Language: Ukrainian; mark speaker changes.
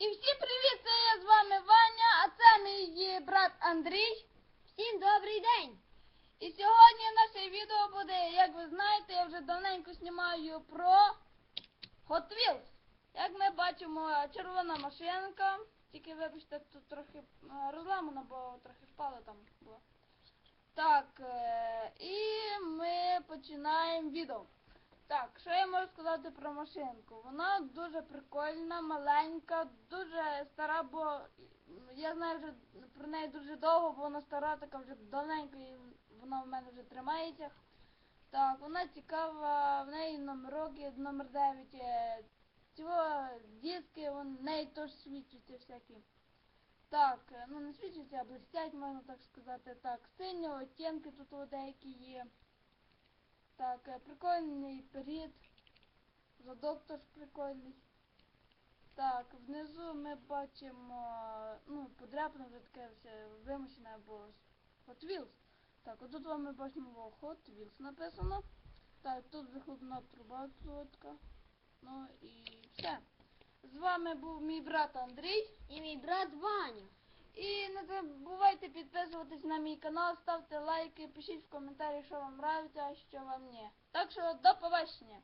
Speaker 1: І всім привіт, це я з вами Ваня, а це мій брат Андрій.
Speaker 2: Всім добрий день!
Speaker 1: І сьогодні наше відео буде, як ви знаєте, я вже давненько знімаю про Hot Wheels. Як ми бачимо, червона машинка, тільки вибачте, тут трохи е, розламано, бо трохи впало там було. Так, е, і ми починаємо відео. Так, що я можу сказати про машинку? Вона дуже прикольна, маленька, дуже стара, бо я знаю вже про неї дуже довго, бо вона стара, така вже давненько, і вона в мене вже тримається. Так, вона цікава, в неї номероки, номер 9, е, цього диски, вон, в неї теж свідчаться всякі. Так, е, ну не свідчаться, а блистять, можна так сказати. Так, сині оттінки тут деякі є. Так, е, прикольний перід. Задок теж прикольний. Так, внизу ми бачимо, ну, подряпане вже таке все вимушене або Hot Wheels. Так, отут вам ми бачимо Hot Wheels написано. Так, тут виходна труба така. Ну і все. З вами був мій брат Андрій.
Speaker 2: І мій брат Ваня.
Speaker 1: І не забувайте підписуватись на мій канал, ставте лайки, пишіть в коментарі, що вам нравиться, а що вам ні. Так що до побачення.